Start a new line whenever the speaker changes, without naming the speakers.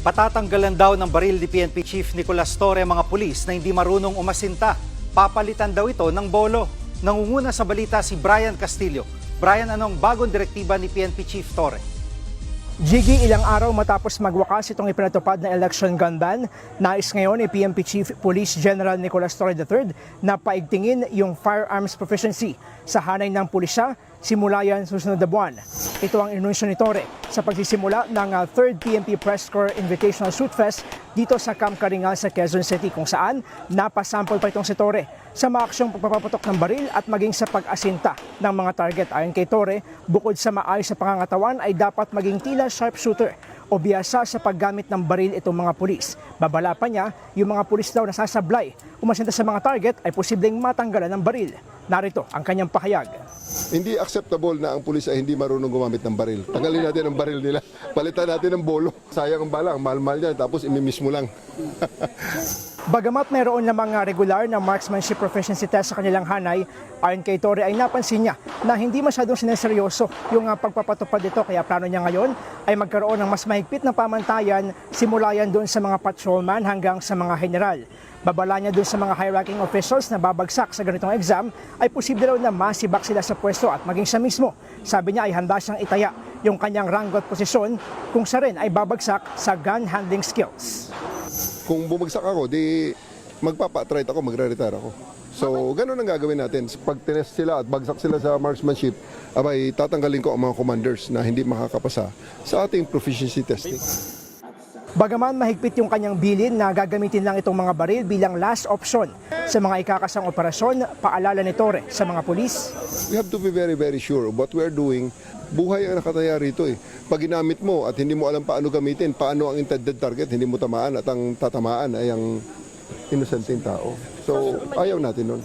Patatanggalan daw ng baril ni PNP Chief Nicolas Torre mga pulis na hindi marunong umasinta. Papalitan daw ito ng bolo. Nangunguna sa balita si Brian Castillo. Brian, anong bagong direktiba ni PNP Chief Torre?
Jiggy, ilang araw matapos magwakas itong ipinatupad na election gun nais ngayon ni PNP Chief Police General Nicolas Torre III na paigtingin yung firearms proficiency sa hanay ng pulisya simula yan susunod na buwan. Ito ang inunsyo ni Torre sa pagsisimula ng uh, 3rd PNP Press Corps Invitational Shoot Fest dito sa Camp Karingal sa Quezon City kung saan napasample pa itong si Torre sa maaksyong pagpapaputok ng baril at maging sa pag-asinta ng mga target. Ayon kay Torre, bukod sa maayos sa pangangatawan ay dapat maging tila sharpshooter o biyasa sa paggamit ng baril itong mga pulis. Babala pa niya, yung mga pulis daw na sasablay, umasinta sa mga target ay posibleng matanggalan ng baril. Narito ang kanyang pahayag.
Hindi acceptable na ang pulis ay hindi marunong gumamit ng baril. Tanggalin natin ang baril nila. Palitan natin ng bolo. Sayang ang bala, mahal-mahal niya, tapos imimiss mo lang.
Bagamat mayroon namang uh, regular na marksmanship proficiency test sa kanilang hanay, ayon kay Torre ay napansin niya na hindi masyadong sineseryoso yung uh, pagpapatupad dito kaya plano niya ngayon ay magkaroon ng mas mahigpit na pamantayan simula yan doon sa mga patrolman hanggang sa mga general. Babala niya doon sa mga high-ranking officials na babagsak sa ganitong exam ay posible raw na masibak sila sa pwesto at maging siya mismo. Sabi niya ay handa siyang itaya yung kanyang ranggo at posisyon kung siya rin ay babagsak sa gun handling skills.
Kung bumagsak ako, di magpapa-try ako, magre-retire ako. So, ganun ang gagawin natin. Pag tinest sila at bagsak sila sa marksmanship, abay, tatanggalin ko ang mga commanders na hindi makakapasa sa ating proficiency testing.
Bagaman mahigpit yung kanyang bilin na gagamitin lang itong mga baril bilang last option sa mga ikakasang operasyon, paalala ni Torre sa mga pulis.
We have to be very, very sure of what we're doing. Buhay ang nakataya rito eh. Pag ginamit mo at hindi mo alam paano gamitin, paano ang intended target, hindi mo tamaan at ang tatamaan ay ang innocent tao. So, ayaw natin nun.